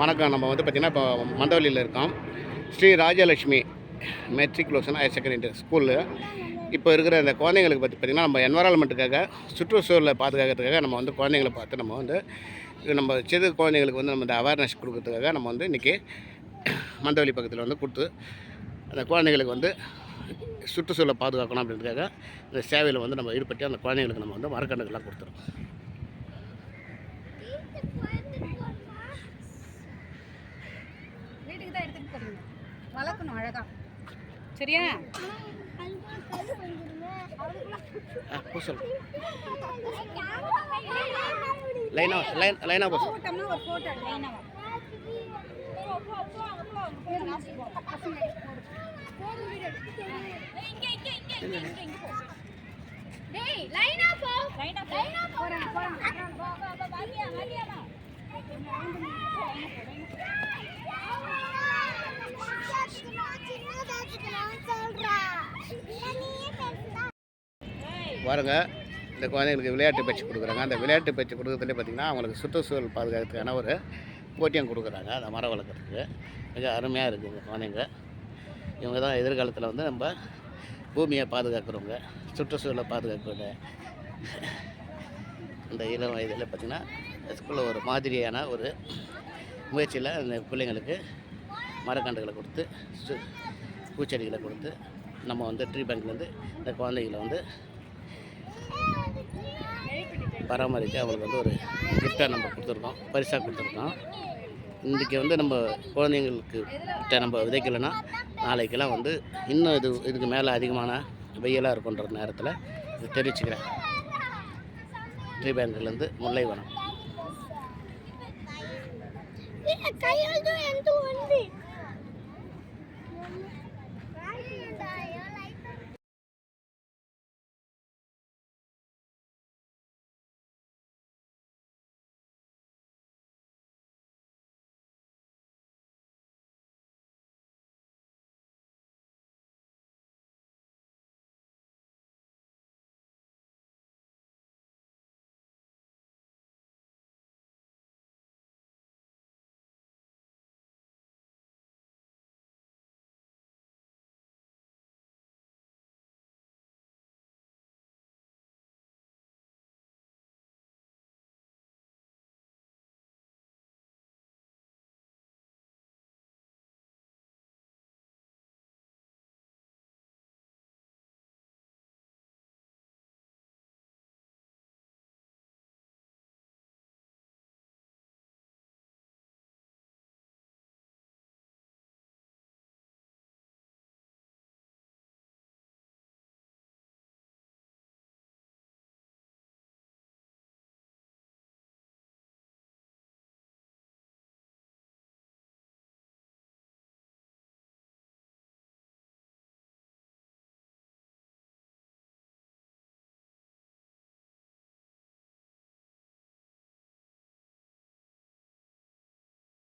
வணக்கம். நம்ம வந்து பார்த்திங்கன்னா இப்போ மந்தவெளியில் இருக்கோம். Shri Rajalakshmi matriculation higher secondary school இப்போ இருக்கிற இந்த குழந்தைங்களுக்கு பற்றி பார்த்திங்கன்னா நம்ம என்வரான்மெண்ட்டுக்காக சுற்றுச்சூழலை பாதுகாக்கிறதுக்காக நம்ம வந்து குழந்தைங்களை பார்த்து நம்ம வந்து நம்ம சிறு குழந்தைங்களுக்கு வந்து நம்ம இந்த அவேர்னஸ் கொடுக்கறதுக்காக நம்ம வந்து இன்றைக்கி மந்தவெளி பக்கத்தில் வந்து கொடுத்து அந்த குழந்தைங்களுக்கு வந்து சுற்றுச்சூழலை பாதுகாக்கணும் அப்படின்றதுக்காக இந்த சேவையில் வந்து நம்ம ஈடுபட்டு அந்த குழந்தைங்களுக்கு நம்ம வந்து மரக்கண்டுகள்லாம் கொடுத்துருவோம் போறீங்க வளர்க்கணும் அழகா. சரியா? ஆ போ சொல்லு. லைனாக லைன் லைனாக போ சொல்லு. போட்டோம்னா ஒரு போட்டோ லைனா பாருங்க இந்த குழந்தைங்களுக்கு விளையாட்டு பயிற்சி கொடுக்குறாங்க. அந்த விளையாட்டு பயிற்சி கொடுக்குறதுலேயே பார்த்திங்கன்னா அவங்களுக்கு சுற்றுச்சூழல் பாதுகாக்கிறதுக்கான ஒரு போட்டியம் கொடுக்குறாங்க. அந்த மரம் வளர்க்குறதுக்கு மிக அருமையாக இருக்குது இந்த குழந்தைங்க. இவங்க தான் எதிர்காலத்தில் வந்து நம்ம பூமியை பாதுகாக்கிறவங்க சுற்றுச்சூழலை பாதுகாக்கிற இந்த இளம் வயதில் பார்த்திங்கன்னா ஸ்கூலில் ஒரு மாதிரியான ஒரு முயற்சியில் அந்த பிள்ளைங்களுக்கு மரக்கன்றுகளை கொடுத்து சு பூச்செடிகளை கொடுத்து நம்ம வந்து ட்ரீ பேங்க்லேருந்து இந்த குழந்தைகளை வந்து பராமரித்து அவங்களுக்கு வந்து ஒரு கிஃப்டாக நம்ம கொடுத்துருக்கோம். பரிசாக கொடுத்துருக்கோம். இன்றைக்கி வந்து நம்ம குழந்தைங்களுக்கு கிட்ட நம்ம விதைக்கலைன்னா நாளைக்கெல்லாம் வந்து இன்னும் இது இதுக்கு மேலே அதிகமான வெயிலாக இருக்குன்ற நேரத்தில் இது தெரிவிச்சுக்கிறேன். ட்ரீ பேங்க்லேருந்து முல்லைவனம்.